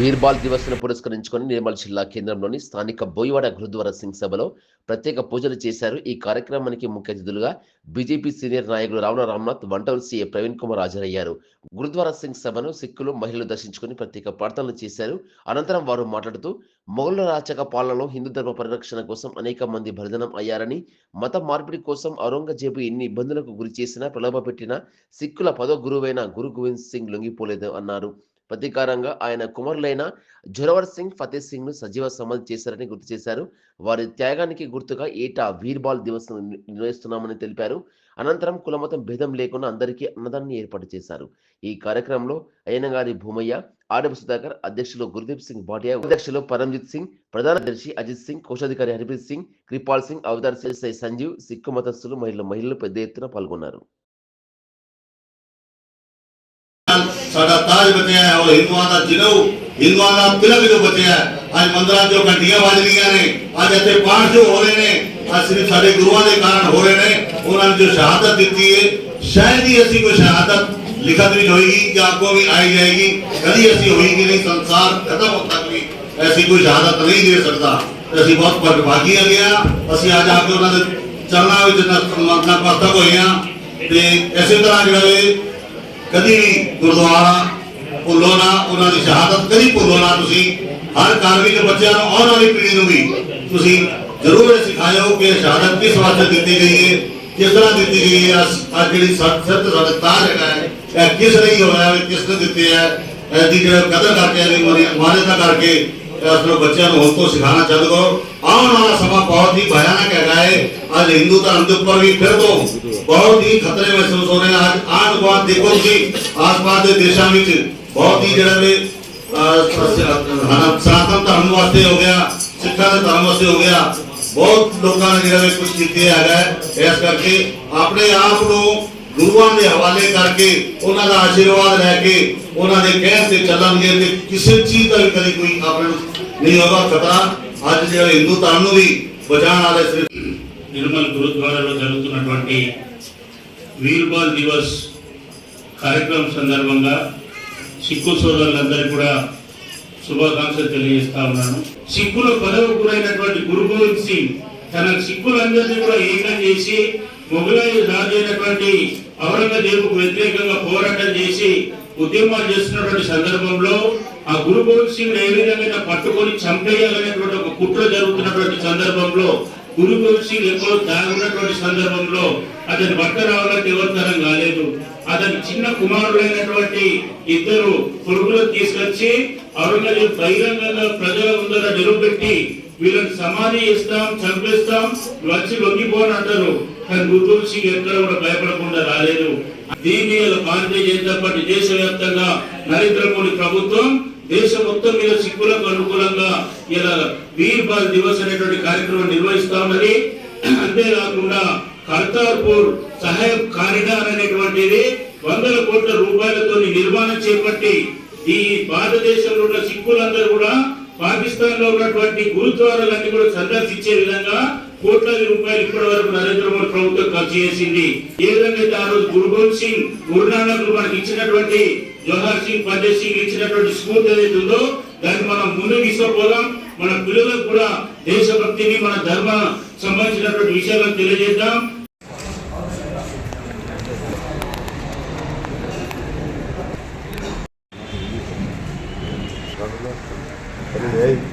వీర్బాల్ దివస్ను పురస్కరించుకొని నిర్మల్ జిల్లా కేంద్రంలోని స్థానిక బోయవాడ గురుద్వారా సింగ్ సభలో ప్రత్యేక పూజలు చేశారు. ఈ కార్యక్రమానికి ముఖ్య అతిథులుగా బీజేపీ సీనియర్ నాయకులు రావణ రామ్నాథ్ వంటవల్ సీఏ ప్రవీణ్ కుమార్ హాజరయ్యారు. గురుద్వారా సింగ్ సభను సిక్కులు మహిళలు దర్శించుకుని ప్రత్యేక ప్రార్థనలు చేశారు. అనంతరం వారు మాట్లాడుతూ మొఘల రాచక పాలనలో హిందూ ధర్మ పరిరక్షణ కోసం అనేక మంది బలిదనం అయ్యారని మత మార్పిడి కోసం ఔరంగజేబు ఎన్ని ఇబ్బందులకు గురి చేసినా ప్రలోభ పెట్టినా సిక్కుల పదో గురువైన గురు గోవింద్ సింగ్ లొంగిపోలేదు అన్నారు. ప్రతీకారంగా ఆయన కుమారులైన జొరవర్ సింగ్ ఫతేహ్ సింగ్ను సజీవ సమాధి చేశారని గుర్తు చేశారు. వారి త్యాగానికి గుర్తుగా ఏటా వీర్బాల్ దివస్ నిర్వహిస్తున్నామని తెలిపారు. అనంతరం కులమతం భేదం లేకుండా అందరికీ అన్నదాన్ని ఏర్పాటు చేశారు. ఈ కార్యక్రమంలో అయ్యనగారి భూమయ్య ఆడపు సుధాకర్ అధ్యక్షులు గురుదీప్ సింగ్ భాటియా అధ్యక్షులు పరంజిత్ సింగ్ ప్రధాన దర్శి అజిత్ సింగ్ కోశాధికారి హరిప్రీత్ సింగ్ కృపాల్ సింగ్ అవతార్ సై సంజీవ్ సిక్కు మతస్థులు మహిళలు మహిళలు పెద్ద ఎత్తున పాల్గొన్నారు. ਸਾਡਾ ਤਾਜ ਬਚਿਆ ਹੈ ਔਰ ਹਿੰਦੂਆਂ ਦਾ ਜਨਉ ਹਿੰਦੂਆਂ ਦਾ ਤਿਲਕ ਜੋ ਬਚਿਆ ਅੱਜ ਮੰਦਰਾਂ 'ਚੋਂ ਘੰਟੀਆਂ ਵੱਜ ਰਹੀਆਂ ਨੇ, ਅੱਜ ਇੱਥੇ ਪਾਠ ਜੋ ਹੋ ਰਹੇ ਨੇ, ਅੱਜ ਸਾਡੇ ਗੁਰੂਆਂ ਦੇ ਕਾਰਨ ਹੋ ਰਹੇ ਨੇ, ਉਹਨਾਂ ਨੇ ਜੋ ਸ਼ਹਾਦਤ ਦਿੱਤੀ ਹੈ, ਸ਼ਾਇਦ ਹੀ ਅਸੀਂ ਕੋਈ ਸ਼ਹਾਦਤ ਲਿਖਤ ਵਿੱਚ ਹੋਏਗੀ ਜਾਂ ਅੱਗੋਂ ਵੀ ਆਈ ਜਾਏਗੀ, ਕਦੀ ਅਸੀਂ ਹੋਏਗੀ ਨਹੀਂ, ਸੰਸਾਰ ਖਤਮ ਹੋ ਵੀ ਐਸੀ ਕੋਈ ਸ਼ਹਾਦਤ ਨਹੀਂ ਦੇ ਸਕਦਾ। ਅਸੀਂ ਬਹੁਤ ਭਾਗੀ ਹੈਗੇ ਆ ਅਸੀਂ ਅੱਜ ਆ ਕੇ ਉਹਨਾਂ ਦੇ ਚਰਨਾਂ ਵਿੱਚ ਨਤਮਸਤਕ ਹੋਏ ਆ ਤੇ ਇਸੇ ਤਰ੍ਹਾਂ ਜਿਹੜਾ ਕਦੀ ਗੁਰਦੁਆਰਾ ਭੁੱਲੋ ਨਾ, ਉਹਨਾਂ ਦੀ ਸ਼ਹਾਦਤ, ਕਦੀ ਭੁੱਲੋ ਨਾ ਤੁਸੀਂ। ਹਰ ਘਰ ਵਿੱਚ ਬੱਚਿਆਂ ਨੂੰ, ਆਉਣ ਵਾਲੀ ਪੀੜ੍ਹੀ ਨੂੰ ਵੀ ਤੁਸੀਂ ਜ਼ਰੂਰ ਇਹ ਸਿਖਾਇਓ ਕਿ ਸ਼ਹਾਦਤ ਕਿਸ ਵਾਸਤੇ ਦਿੱਤੀ ਗਈ ਹੈ, ਕਿਸ ਤਰ੍ਹਾਂ ਦਿੱਤੀ ਗਈ ਹੈ, ਅੱਜ ਜਿਹੜੀ ਸੱਤ ਸੱਤ ਹੈਗਾ ਇਹ ਕਿਸ ਲਈ ਹੋਇਆ ਕਿਸ ਨੇ ਦਿੱਤੇ ਹੈ ਇਹਦੀ ਜਿਹੜਾ ਕਦਰ ਕਰਕੇ, ਇਹਦੀ ਮਾਨਤਾ ਕਰਕੇ ਇਸ ਨੂੰ ਬੱਚਿਆਂ ਨੂੰ ਹੁਣ ਤੋਂ ਸਿਖਾਉਣਾ ਚਾਲੂ ਕਰੋ ਆਉਣ ਵਾਲਾ ਸਮਾਂ ਬਹੁਤ ਹੀ ਭਿਆਨਕ ਹੈਗਾ ਹੈ ਅੱਜ ਹਿੰਦੂ ਧਰਮ ਦੇ ਉੱਪਰ ਵੀ ਫਿਰ ਤੋਂ ਬਹੁਤ ਹੀ ਖਤਰੇ ਮਹਿਸੂਸ ਹੋ ਰਹੇ ਹਨ ਅੱਜ ਆਂਢ ਦੇਖੋ ਤੁਸੀਂ ਆਸ-ਪਾਸ ਦੇ ਦੇਸ਼ਾਂ ਵਿੱਚ ਬਹੁਤ ਹੀ ਜਿਹੜਾ ਵੀ ਸਨਾਤਨ ਧਰਮ ਵਾਸਤੇ ਹੋ ਗਿਆ, ਸਿੱਖਾਂ ਦੇ ਧਰਮ ਵਾਸਤੇ ਹੋ ਗਿਆ। ਬਹੁਤ ਲੋਕਾਂ ਨੇ ਜਿਹੜਾ ਵੀ ਕੁਝ ਕੀਤੇ ਹੈਗਾ ਇਸ ਕਰਕੇ ਆਪਣੇ ਆਪ ਨੂੰ ਗੁਰੂਆਂ ਦੇ ਹਵਾਲੇ ਕਰਕੇ ਉਹਨਾਂ ਦਾ ਆਸ਼ੀਰਵਾਦ ਲੈ ਕੇ ਉਹਨਾਂ ਦੇ ਕਹਿਣ ਤੇ ਚੱਲਣਗੇ ਤੇ ਕਿਸੇ ਚੀਜ਼ ਦਾ ਵੀ ਕਦੀ ਕੋਈ ਆਪਣੇ ਨੂੰ ਨਹੀਂ ਹੋਗਾ ਖਤਰਾ ਅੱਜ ਜਿਹੜਾ ਹਿੰਦੂ ਧਰਮ ਨੂੰ ਵੀ ਬਚਾਉਣ ਵਾਲੇ ਸਿਰਫ నిర్మల్ గురుద్వారాలో జరుగుతున్నటువంటి వీర్బాల్ దివస్ కార్యక్రమం సందర్భంగా సిక్కు సోదరులందరికీ కూడా శుభాకాంక్షలు తెలియజేస్తా ఉన్నాను సిక్కుల పదవి గురైనటువంటి గురు గోవింద్ సింగ్ తన సిక్కులందరినీ కూడా ఏకం చేసి మొఘలాయి రాజైనటువంటి ఔరంగజేబుకు వ్యతిరేకంగా పోరాటం చేసి ఉద్యమాలు చేస్తున్నటువంటి సందర్భంలో ఆ గురు గోవింద్ సింగ్ ఏ విధంగా పట్టుకొని చంపేయాలనేటువంటి ఒక కుట్ర జరుగుతున్నటువంటి సందర్భంలో గురు గోవింద్ సింగ్ ఎక్కడో దాగున్నటువంటి సందర్భంలో అతని భర్త రావాలంటే ఎవరితరం కాలేదు. అతని చిన్న కుమారుడైనటువంటి ఇద్దరు కొడుకులను తీసుకొచ్చి ఔరంగజేబు బహిరంగంగా ప్రజల ముందర నిలబెట్టి వీళ్ళని సమాధి ఇస్తాం చంపేస్తాం వచ్చి లొంగిపోని అంటారు. కానీ గురు సింగ్ ఎక్కడ కూడా భయపడకుండా రాలేదు. దీన్ని భారతీయ జనతా పార్టీ దేశవ్యాప్తంగా నరేంద్ర మోడీ ప్రభుత్వం దేశం మొత్తం మీద సిక్కులకు అనుకూలంగా ఇలా వీర్ బాల్ దివస్ అనేటువంటి కార్యక్రమం నిర్వహిస్తా ఉన్నది. అంతేకాకుండా కర్తార్పూర్ సహాయ కారిడార్ అనేటువంటిది వందల కోట్ల రూపాయలతో నిర్మాణం చేపట్టి ఈ భారతదేశంలో ఉన్న సిక్కులందరూ కూడా పాకిస్తాన్లో ఉన్నటువంటి గురుద్వారాలన్నీ కూడా సందర్శించే విధంగా కోట్లాది రూపాయలు ఇప్పటి వరకు నరేంద్ర మోడీ ప్రభుత్వం ఖర్చు చేసింది. ఏ విధంగా అయితే ఆ రోజు గురుగోవింద్ సింగ్ గురునానక్ మనకి ఇచ్చినటువంటి జవహర్ సింగ్ పండిత్ సింగ్ ఇచ్చినటువంటి స్ఫూర్తి ఏదైతే ఉందో దాన్ని మనం ముందుకు తీసుకుపోదాం. మన పిల్లలకు కూడా దేశభక్తిని మన ధర్మ సంబంధించినటువంటి విషయాలను తెలియజేద్దాం. Yeah.